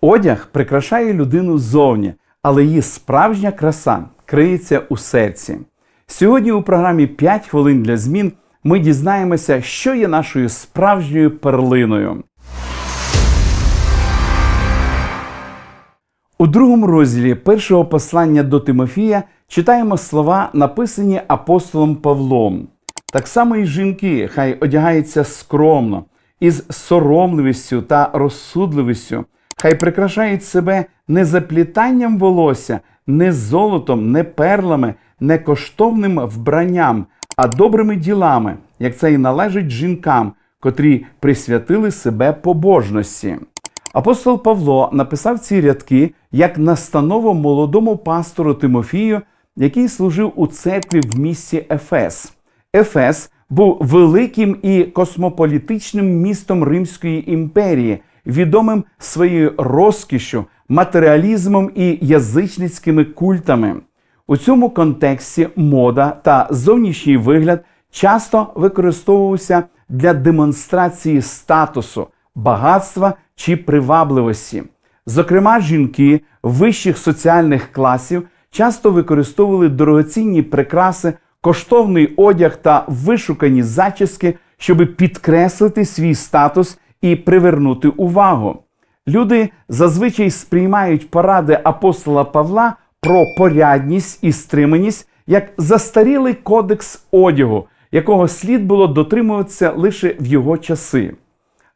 Одяг прикрашає людину ззовні, але її справжня краса криється у серці. Сьогодні у програмі «5 хвилин для змін ми дізнаємося, що є нашою справжньою перлиною. У другому розділі першого послання до Тимофія читаємо слова, написані апостолом Павлом. Так само і жінки хай одягаються скромно, із соромливістю та розсудливістю, хай прикрашають себе не заплітанням волосся, не золотом, не перлами, не коштовним вбранням, а добрими ділами, як це і належить жінкам, котрі присвятили себе побожності. Апостол Павло написав ці рядки як настанову молодому пастору Тимофію, який служив у церкві в місті Ефес. Ефес був великим і космополітичним містом Римської імперії, відомим своєю розкішю, матеріалізмом і язичницькими культами. У цьому контексті мода та зовнішній вигляд часто використовувався для демонстрації статусу, багатства чи привабливості. Зокрема, жінки вищих соціальних класів часто використовували дорогоцінні прикраси, коштовний одяг та вишукані зачіски, щоб підкреслити свій статус і привернути увагу. Люди зазвичай сприймають поради апостола Павла про порядність і стриманість як застарілий кодекс одягу, якого слід було дотримуватися лише в його часи.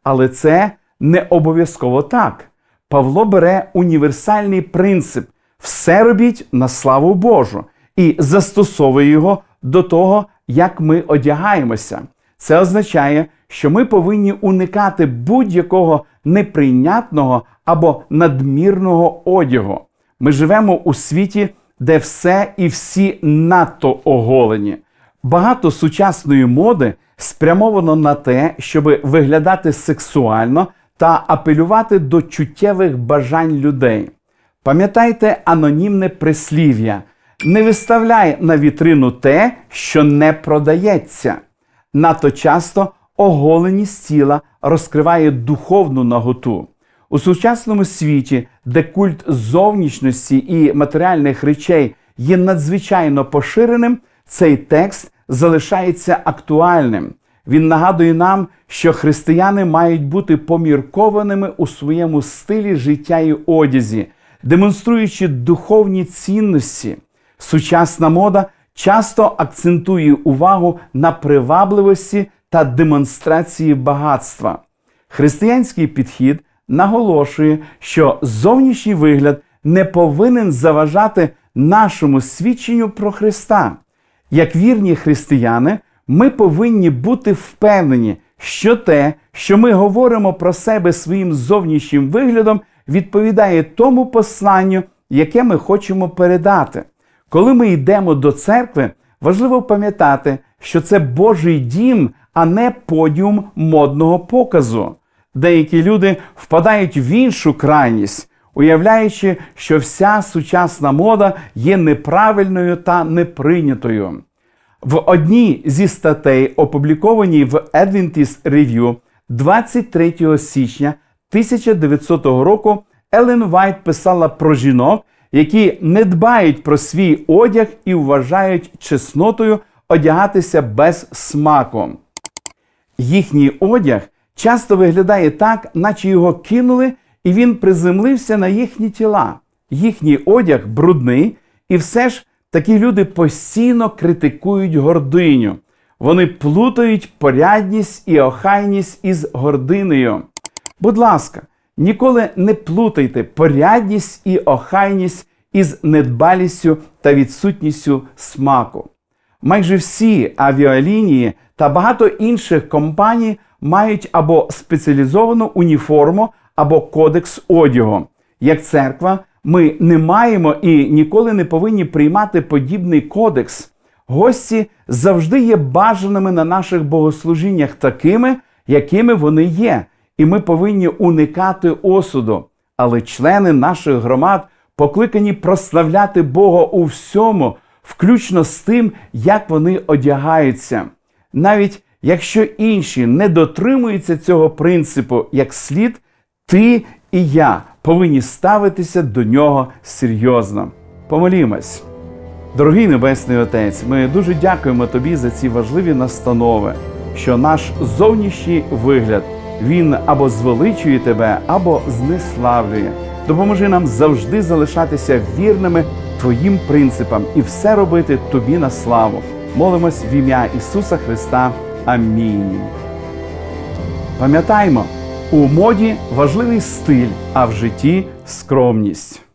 Але це не обов'язково так. Павло бере універсальний принцип все робіть на славу Божу і застосовує його до того, як ми одягаємося. Це означає, що ми повинні уникати будь-якого неприйнятного або надмірного одягу. Ми живемо у світі, де все і всі надто оголені. Багато сучасної моди спрямовано на те, щоб виглядати сексуально та апелювати до чуттєвих бажань людей. Пам'ятайте анонімне прислів'я: не виставляй на вітрину те, що не продається. Надто часто оголеність тіла розкриває духовну наготу. У сучасному світі, де культ зовнішності і матеріальних речей є надзвичайно поширеним, цей текст залишається актуальним. Він нагадує нам, що християни мають бути поміркованими у своєму стилі життя і одязі, демонструючи духовні цінності. Сучасна мода часто акцентує увагу на привабливості та демонстрації багатства. Християнський підхід наголошує, що зовнішній вигляд не повинен заважати нашому свідченню про Христа. Як вірні християни, ми повинні бути впевнені, що те, що ми говоримо про себе своїм зовнішнім виглядом, відповідає тому посланню, яке ми хочемо передати. Коли ми йдемо до церкви, важливо пам'ятати, що це Божий дім, а не подіум модного показу. Деякі люди впадають в іншу крайність, уявляючи, що вся сучасна мода є неправильною та неприйнятою. В одній зі статей, опублікованій в Adventist Review 23 січня 1900 року, Елен Вайт писала про жінок, які не дбають про свій одяг і вважають чеснотою одягатися без смаку. Їхній одяг часто виглядає так, наче його кинули, і він приземлився на їхні тіла. Їхній одяг брудний, і все ж такі люди постійно критикують гординю. Вони плутають порядність і охайність із гординею. Будь ласка, ніколи не плутайте порядність і охайність із недбалістю та відсутністю смаку. Майже всі авіалінії та багато інших компаній мають або спеціалізовану уніформу, або кодекс одягу. Як церква, ми не маємо і ніколи не повинні приймати подібний кодекс. Гості завжди є бажаними на наших богослужіннях такими, якими вони є, і ми повинні уникати осуду. Але члени наших громад покликані прославляти Бога у всьому, включно з тим, як вони одягаються. Навіть якщо інші не дотримуються цього принципу як слід, ти і я повинні ставитися до нього серйозно. Помолімось. Дорогий Небесний Отець, ми дуже дякуємо Тобі за ці важливі настанови, що наш зовнішній вигляд він або звеличує тебе, або знеславлює. Допоможи нам завжди залишатися вірними Твоїм принципам і все робити Тобі на славу. Молимось в ім'я Ісуса Христа. Амінь. Пам'ятаймо, у моді важливий стиль, а в житті скромність.